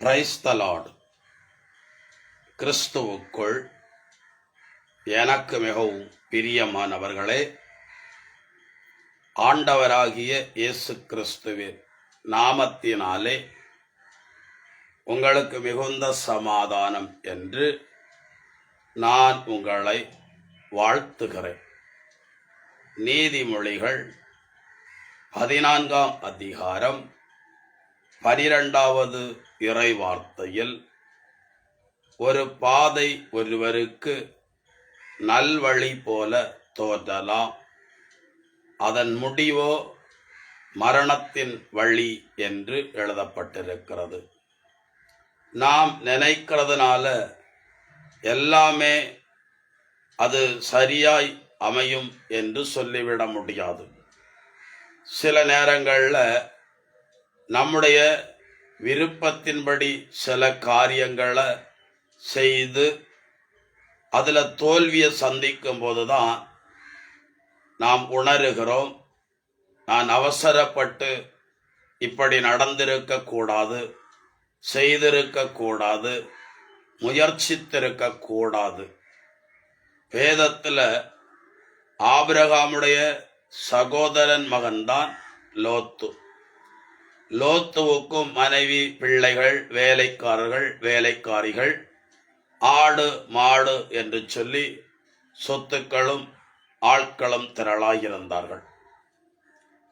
கிரைஸ்தலாடு கிறிஸ்துவுக்குள் எனக்கு மிகவும் பிரியமானவர்களே ஆண்டவராகிய இயேசு கிறிஸ்துவின் நாமத்தினாலே உங்களுக்கு மிகுந்த சமாதானம் என்று நான் உங்களை வாழ்த்துகிறேன். நீதிமொழிகள் பதினான்காம் அதிகாரம் பனிரெண்டாவது இறைவார்த்தையில். ஒரு பாதை ஒருவருக்கு நல்வழி போல தோற்றலாம் அதன் முடிவோ மரணத்தின் வழி என்று எழுதப்பட்டிருக்கிறது. நாம் நினைக்கிறதுனால எல்லாமே அது சரியாய் அமையும் என்று சொல்லிவிட முடியாது. சில நேரங்களில் நம்முடைய விருப்பத்தின்படி சில காரியங்களை செய்து அதில் தோல்வியை சந்திக்கும் போது தான் நாம் உணருகிறோம். நான் அவசரப்பட்டு இப்படி நடந்திருக்கக்கூடாது செய்திருக்கக்கூடாது முயற்சித்திருக்கக்கூடாது வேதத்தில் ஆபிரகாமுடைய சகோதரன் மகன்தான் லோத்து. லோத்துவுக்கும் மனைவி பிள்ளைகள் வேலைக்காரர்கள் வேலைக்காரிகள் ஆடு மாடு என்று சொல்லி சொத்துக்களும் ஆட்களும் திரளாயிருந்தார்கள்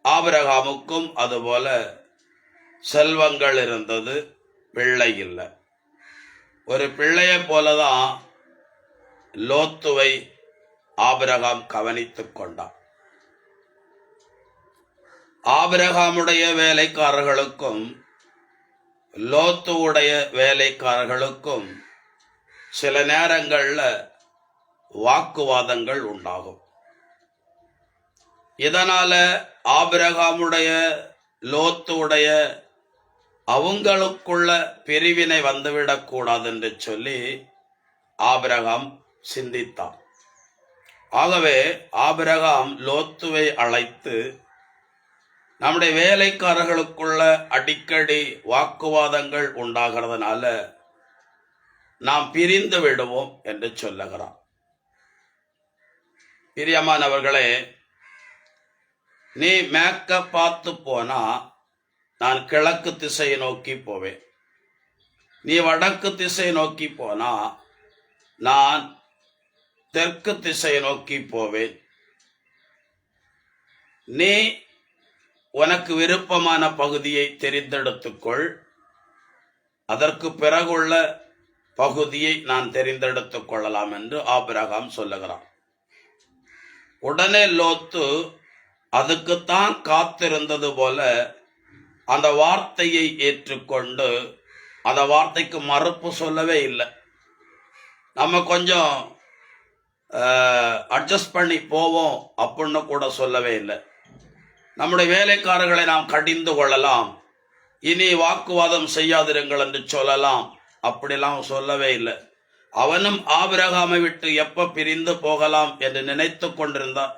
ஆபிரகாமுக்கும் அதுபோல செல்வங்கள் இருந்தது பிள்ளை இல்லை. ஒரு பிள்ளையை போலதான் லோத்துவை ஆபிரகாம் கவனித்து கொண்டான். ஆபிரகாமுடைய வேலைக்காரர்களுக்கும் லோத்துவுடைய வேலைக்காரர்களுக்கும் சில நேரங்களில் வாக்குவாதங்கள் உண்டாகும். இதனால ஆபிரகாமுடைய லோத்துவுடைய அவங்களுக்குள்ள பிரிவினை வந்துவிடக்கூடாது என்று சொல்லி ஆபிரகாம் சிந்தித்தான். ஆகவே ஆபிரகாம் லோத்துவை அழைத்து நம்முடைய வேலைக்காரர்களுக்குள்ள அடிக்கடி வாக்குவாதங்கள் உண்டாகிறதுனால நாம் பிரிந்து விடுவோம் என்று சொல்லுகிறான் பிரியமானவர்களே நீ மேக்க பார்த்து போனா நான் கிழக்கு திசையை நோக்கி போவேன். நீ வடக்கு திசை நோக்கி போனா நான் தெற்கு திசையை நோக்கி போவேன். நீ உனக்கு விருப்பமான பகுதியை தெரிந்தெடுத்துக்கொள். அதற்கு பிறகுள்ள பகுதியை நான் தெரிந்தெடுத்துக் கொள்ளலாம் என்று ஆபிரகாம் சொல்லுகிறான். உடனே லோத்து அதுக்குத்தான் காத்திருந்தது போல அந்த வார்த்தையை ஏற்றுக்கொண்டு அந்த வார்த்தைக்கு மறுப்பு சொல்லவே இல்லை. நம்ம கொஞ்சம் அட்ஜஸ்ட் பண்ணி போவோம் அப்படின்னு கூட சொல்லவே இல்லை. நம்முடைய வேலைக்காரர்களை நாம் கடிந்து கொள்ளலாம். இனி வாக்குவாதம் செய்யாதிருங்கள் என்று சொல்லலாம். அப்படிலாம் சொல்லவே இல்லை. அவனும் ஆபிரகாமை விட்டு எப்ப பிரிந்து போகலாம் என்று நினைத்து கொண்டிருந்தான்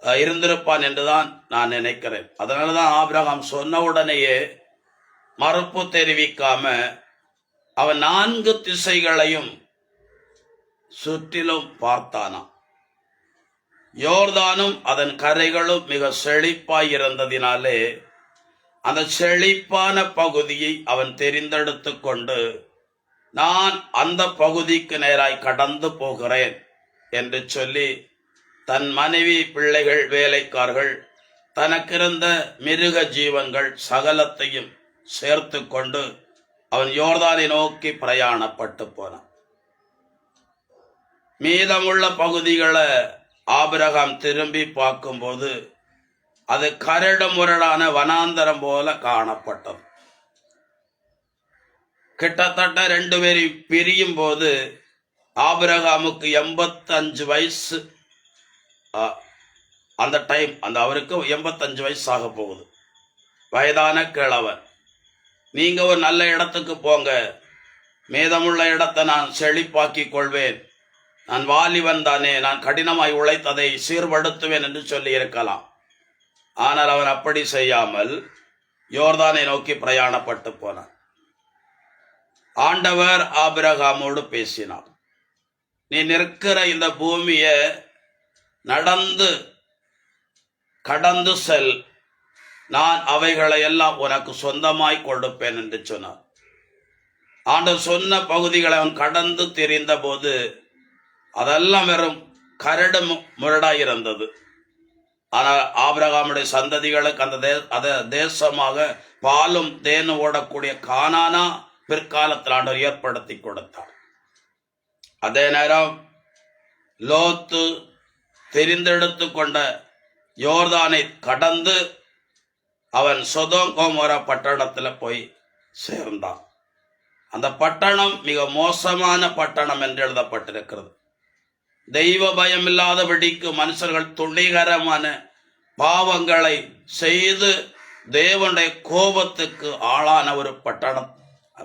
இருந்திருப்பான் என்றுதான் நான் நினைக்கிறேன். அதனாலதான் ஆபிரகாம் சொன்ன உடனேயே மறுப்பு தெரிவிக்காம அவன் நான்கு திசைகளையும் சுற்றிலும் பார்த்தானாம். யோர்தானும் அதன் கரைகளும் மிக செழிப்பாய் இருந்ததினாலே அந்த செழிப்பான பகுதியை அவன் தெரிந்தெடுத்து கொண்டு நான் அந்த பகுதிக்கு நேராய் கடந்து போகிறேன் என்று சொல்லி தன் மனைவி பிள்ளைகள் வேலைக்கார்கள் தனக்கிருந்த மிருக ஜீவங்கள் சகலத்தையும் சேர்த்து கொண்டு அவன் யோர்தானை நோக்கி பிரயாணப்பட்டு போனான். மீதமுள்ள பகுதிகளை ஆபிரகாம் திரும்பி பார்க்கும்போது அது கரடு முரடான வனாந்தரம் போல காணப்பட்டது. கிட்டத்தட்ட ரெண்டு பேரும் பிரியும் போது ஆபிரகாமுக்கு எண்பத்தஞ்சு வயசு அந்த டைம் அந்த அவருக்கு எண்பத்தஞ்சு வயசு ஆக போகுது. வயதான கிழவன் நீங்கள் ஒரு நல்ல இடத்துக்கு போங்க. மீதமுள்ள இடத்தை நான் செழிப்பாக்கி கொள்வேன். நான் வாலிபன் தானே நான் கடினமாய் உழைத்ததை சீர்படுத்துவேன் என்று சொல்லி இருக்கலாம். ஆனால் அவன் அப்படி செய்யாமல் யோர்தானை நோக்கி பிரயாணப்பட்டு போனான். ஆண்டவர் ஆபிரகாமோடு பேசினார் நீ நிற்கிற இந்த பூமியை நடந்து கடந்து செல். நான் அவைகளை எல்லாம் உனக்கு சொந்தமாய் கொடுப்பேன் என்று சொன்னார். ஆண்டவர் சொன்ன பகுதிகளை அவன் கடந்து தெரிந்த போது அதெல்லாம் வெறும் கரடு முரடாக இருந்தது. ஆனால் ஆபிரகாமுடைய சந்ததிகளுக்கு அந்த தே அத தேசமாக பாலும் தேனும் ஓடக்கூடிய கானானா பிற்காலத்தில் ஆண்டவர் ஏற்படுத்தி கொடுத்தார். அதே நேரம் லோத்து தெரிந்தெடுத்து கொண்ட யோர்தானை கடந்து அவன் சொதோங்கோமோர பட்டணத்தில் போய் சேர்ந்தான். அந்த பட்டணம் மிக மோசமான பட்டணம் என்று எழுதப்பட்டிருக்கிறது. தெய்வ பயம் இல்லாதபடிக்கு மனுஷர்கள் துணிகரமான பாவங்களை செய்து தேவனுடைய கோபத்துக்கு ஆளான ஒரு பட்டணம்.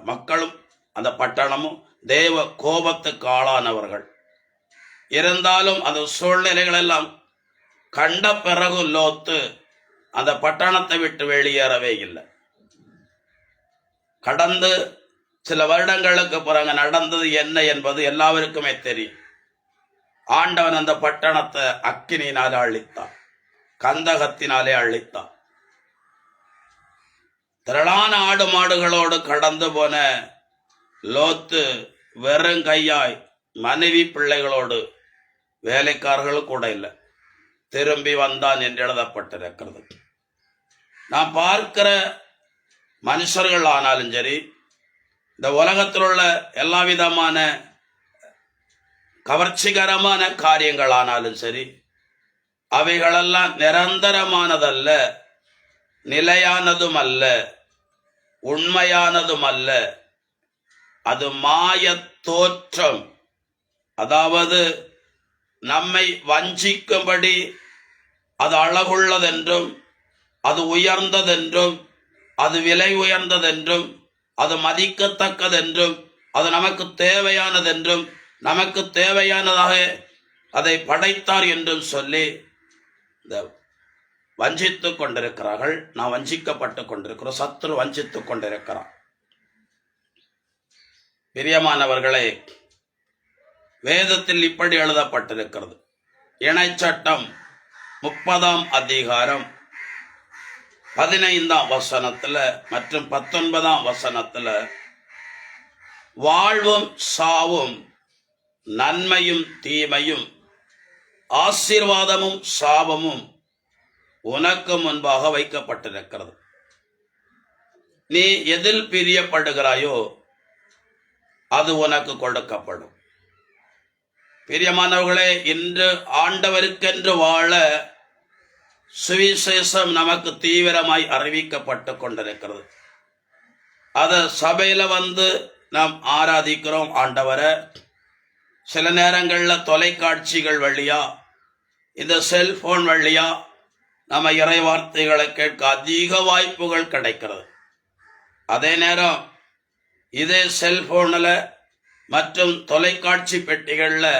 மக்களும் அந்த பட்டணமும் தேவ கோபத்துக்கு ஆளானவர்கள். இருந்தாலும் அந்த சூழ்நிலைகள் எல்லாம் கண்ட பிறகு லோத்து அந்த பட்டணத்தை விட்டு வெளியேறவே இல்லை. கடந்து சில வருடங்களுக்கு பிறகு நடந்தது என்ன என்பது எல்லாருக்குமே தெரியும். ஆண்டவன் அந்த பட்டணத்தை அக்கினியினாலே அழித்தான். கந்தகத்தினாலே அழித்தான். திரளான ஆடு மாடுகளோடு கடந்து போன லோத்து வெறும் கையாய் மனைவி பிள்ளைகளோடு வேலைக்காரர்களும் கூட இல்லை. திரும்பி வந்தான் என்று எழுதப்பட்டிருக்கிறது. நான் பார்க்கிற மனுஷர்கள் ஆனாலும் சரி இந்த உலகத்தில் உள்ள எல்லா விதமான கவர்ச்சிகரமான காரியங்கள் ஆனாலும் சரி அவைகளெல்லாம் நிரந்தரமானதல்ல நிலையானதும் அல்ல உண்மையானதும் அல்ல அது மாய தோற்றம். அதாவது நம்மை வஞ்சிக்கும்படி அது அழகுள்ளதென்றும் அது உயர்ந்ததென்றும் அது விலை உயர்ந்ததென்றும் அது மதிக்கத்தக்கதென்றும் அது நமக்கு தேவையானதென்றும் நமக்கு தேவையானதாக அதை படைத்தார் என்றும் சொல்லி இந்த வஞ்சித்து கொண்டிருக்கிறார்கள். நான் வஞ்சிக்கப்பட்டு கொண்டிருக்கிறோம். சத்துரு வஞ்சித்து கொண்டிருக்கிறான். பிரியமானவர்களே வேதத்தில் இப்படி எழுதப்பட்டிருக்கிறது. இணைச்சட்டம் முப்பதாம் அதிகாரம் பதினைந்தாம் வசனத்தில் மற்றும் பத்தொன்பதாம் வசனத்தில் வாழ்வும் சாவும் நன்மையும் தீமையும் ஆசீர்வாதமும் சாபமும் உனக்கு முன்பாக வைக்கப்பட்டிருக்கிறது. நீ எதில் பிரியப்படுகிறாயோ அது உனக்கு கொடுக்கப்படும். பிரியமானவர்களே இன்று ஆண்டவருக்கென்று வாழ சுவிசேஷம் நமக்கு தீவிரமாய் அறிவிக்கப்பட்டு கொண்டிருக்கிறது. அத சபையில வந்து நாம் ஆராதிக்கிறோம் ஆண்டவரை. சில நேரங்களில் தொலைக்காட்சிகள் வழியா இந்த செல்போன் வழியா நம்ம இறை வார்த்தைகளை கேட்க அதிக வாய்ப்புகள் கிடைக்கிறது. அதே நேரம் இதே செல்போனில் மற்றும் தொலைக்காட்சி பெட்டிகளில்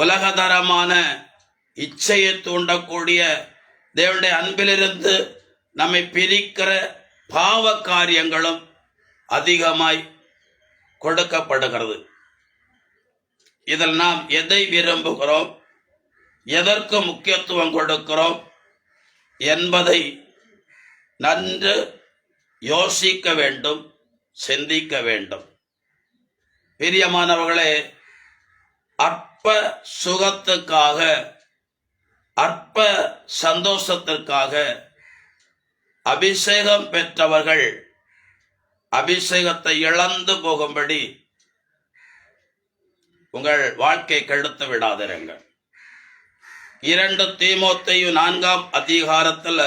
உலகதரமான இச்சையை தூண்டக்கூடிய தேவனுடைய அன்பிலிருந்து நம்மை பிரிக்கிற பாவ காரியங்களும் அதிகமாய் கொடுக்கப்படுகிறது. இதில் நாம் எதை விரும்புகிறோம்? எதற்கு முக்கியத்துவம் கொடுக்கிறோம்? என்பதை நன்று யோசிக்க வேண்டும் சிந்திக்க வேண்டும். பிரியமானவர்களே அற்ப சுகத்துக்காக அற்ப சந்தோஷத்திற்காக அபிஷேகம் பெற்றவர்கள் அபிஷேகத்தை இழந்து போகும்படி உங்கள் வாழ்க்கை கெடுத்து விடாதிருங்கள். இரண்டு தீமோத்தையும் நான்காம் அதிகாரத்துல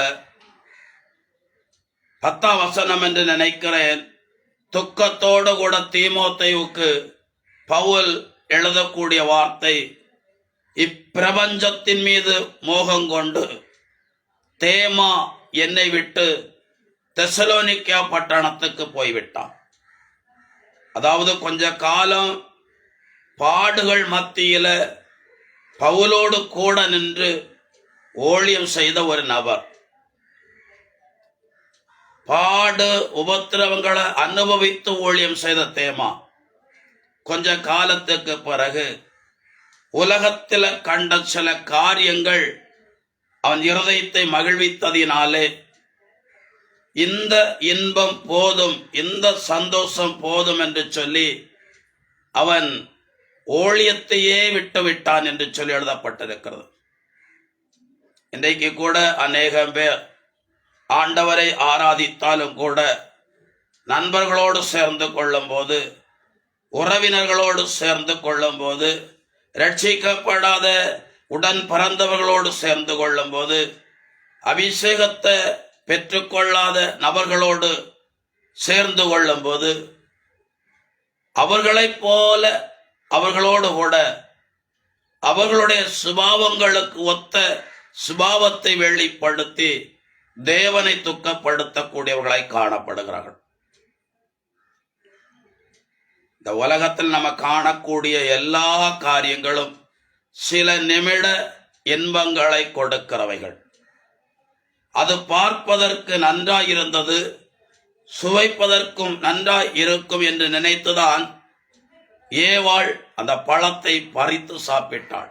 பத்தாம் வசனம் என்று நினைக்கிறேன். துக்கத்தோடு கூட தீமோத்தேயுக்கு பவுல் எழுதக்கூடிய வார்த்தை இப்பிரபஞ்சத்தின் மீது மோகம் கொண்டு தேமா என்னை விட்டு தெசலோனிக்கா பட்டணத்துக்கு போய்விட்டான். அதாவது கொஞ்ச காலம் பாடுகள் மத்தியில பவுலோடு கூட நின்று ஓழியம் செய்த ஒரு நபர். பாடு உபத்திரவங்களை அனுபவித்து ஊழியம் செய்த தேமா. கொஞ்ச காலத்துக்கு பிறகு உலகத்தில் கண்ட சில காரியங்கள் அவன் இருதயத்தை மகிழ்வித்ததினாலே இந்த இன்பம் போதும் இந்த சந்தோஷம் போதும் என்று சொல்லி அவன் ஊழியத்தையே விட்டு விட்டான் என்று சொல்லி எழுதப்பட்டிருக்கிறது. இன்றைக்கு கூட அநேகம் பேர் ஆண்டவரை ஆராதித்தாலும் கூட நண்பர்களோடு சேர்ந்து கொள்ளும்போது உறவினர்களோடு சேர்ந்து கொள்ளும்போது ரட்சிக்கப்படாத உடன் பிறந்தவர்களோடு சேர்ந்து கொள்ளும்போது அபிஷேகத்தை பெற்றுக்கொள்ளாத நபர்களோடு சேர்ந்து கொள்ளும்போது அவர்களைப் போல அவர்களோடு கூட அவர்களுடைய சுபாவங்களுக்கு ஒத்த சுபாவத்தை வெளிப்படுத்தி தேவனை துக்கப்படுத்தக்கூடியவர்களாய் காணப்படுகிறார்கள். இந்த உலகத்தில் நம்ம காணக்கூடிய எல்லா காரியங்களும் சில நிமிட இன்பங்களை கொடுக்கிறவைகள். அது பார்ப்பதற்கு நன்றாய் இருந்தது சுவைப்பதற்கும் நன்றாய் இருக்கும் என்று நினைத்துதான் ஏவாள் அந்த பழத்தை பறித்து சாப்பிட்டாள்.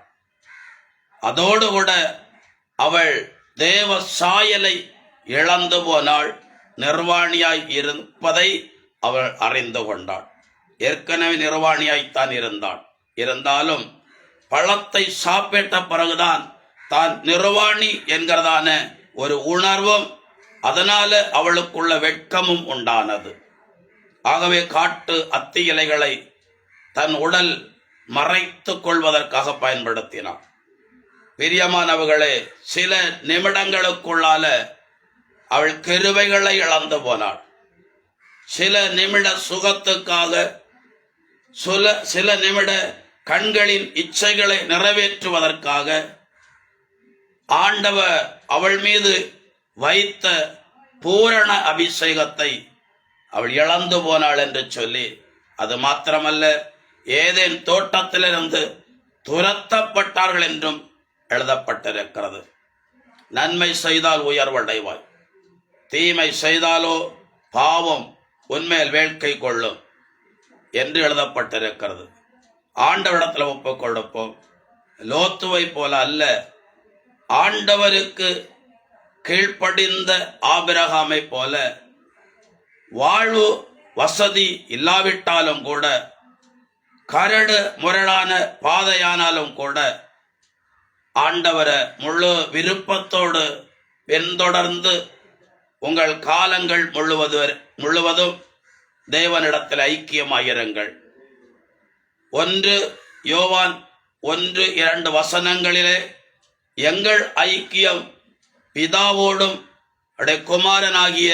அதோடு கூட அவள் தேவ சாயலை இழந்து போனாள். நிர்வாணியாய் இருப்பதை அவள் அறிந்து கொண்டாள். ஏற்கனவே நிர்வாணியாய்த்தான் இருந்தாள். இருந்தாலும் பழத்தை சாப்பிட்ட பிறகுதான் தான் நிர்வாணி என்கிறதான ஒரு உணர்வும் அதனால அவளுக்குள்ள வெட்கமும் உண்டானது. ஆகவே காட்டு அத்தி இலைகளை தன் உடல் மறைத்து கொள்வதற்காக பயன்படுத்தினாள் பிரியமானவர்களே சில நிமிடங்களுக்குள்ளால அவள் கிருவைகளை இழந்து போனாள். சில நிமிட சுகத்துக்காக சில சில நிமிட கண்களின் இச்சைகளை நிறைவேற்றுவதற்காக ஆண்டவர் அவள் மீது வைத்த பூரண அபிஷேகத்தை அவள் இழந்து போனாள் என்று சொல்லி அது மாத்திரமல்ல ஏதேன் தோட்டத்திலிருந்து துரத்தப்பட்டார்கள் என்றும் எழுதப்பட்டிருக்கிறது. நன்மை செய்தால் உயர்வடைவாய். தீமை செய்தாலோ பாவம் உன்மேல் வேட்கை கொள்ளும் என்று எழுதப்பட்டிருக்கிறது. ஆண்டவரிடத்தில் ஒப்புக் கொடுப்போம். லோத்துவை போல அல்ல ஆண்டவருக்கு கீழ்ப்படிந்த ஆபிரகாமை போல வாழ்வு வசதி இல்லாவிட்டாலும் கூட கரடு முரடான பாதையானாலும் கூட ஆண்டவரை முழு விருப்பத்தோடு பின்தொடர்ந்து உங்கள் காலங்கள் முழுவது முழுவதும் தேவனிடத்தில் ஐக்கியமாயிருங்கள். ஒன்று யோவான் ஒன்று இரண்டு வசனங்களிலே எங்கள் ஐக்கியம் பிதாவோடும் அடைய குமாரனாகிய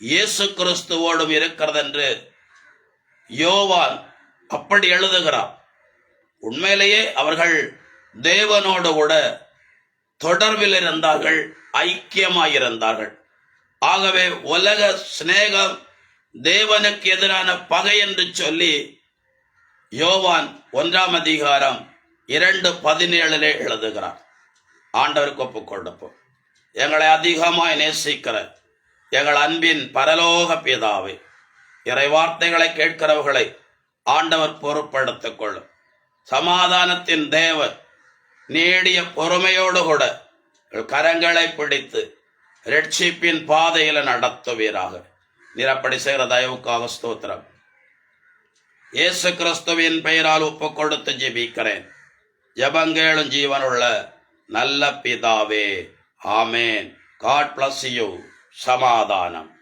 இயேசு கிறிஸ்துவோடும் இருக்கிறதென்று யோவான் அப்படி எழுதுகிறார் உண்மையிலேயே அவர்கள் தேவனோடு கூட தொடர்பில் இருந்தார்கள் ஐக்கியமாயிருந்தார்கள். ஆகவே உலக சிநேகம் தேவனுக்கு எதிரான பகை என்று சொல்லி யோவான் ஒன்றாம் அதிகாரம் இரண்டு பதினேழிலே எழுதுகிறார். ஆண்டவருக்கு ஒப்புக்கொண்டப்போம் எங்களை அதிகமாய் நேசிக்கிற எங்கள் அன்பின் பரலோக பிதாவை இறை வார்த்தைகளை கேட்கிறவர்களை ஆண்டவர் பொறுப்படுத்திக் கொள்ளும் சமாதானத்தின் தேவன் நீடிய பொறுமையோடு கூட கரங்களை பிடித்து ரட்சிப்பின் பாதையில நடத்துவீராக. நிரப்படி செய்கிற தயவுக்காக ஸ்தோத்திரம். இயேசு கிறிஸ்துவின் பெயரால் ஒப்பு கொடுத்து ஜெபிக்கிறேன். ஜபங்கேளும் ஜீவனுள்ள நல்ல பிதாவே ஆமேன். காட் பிளஸ் யூ சமாதானம்.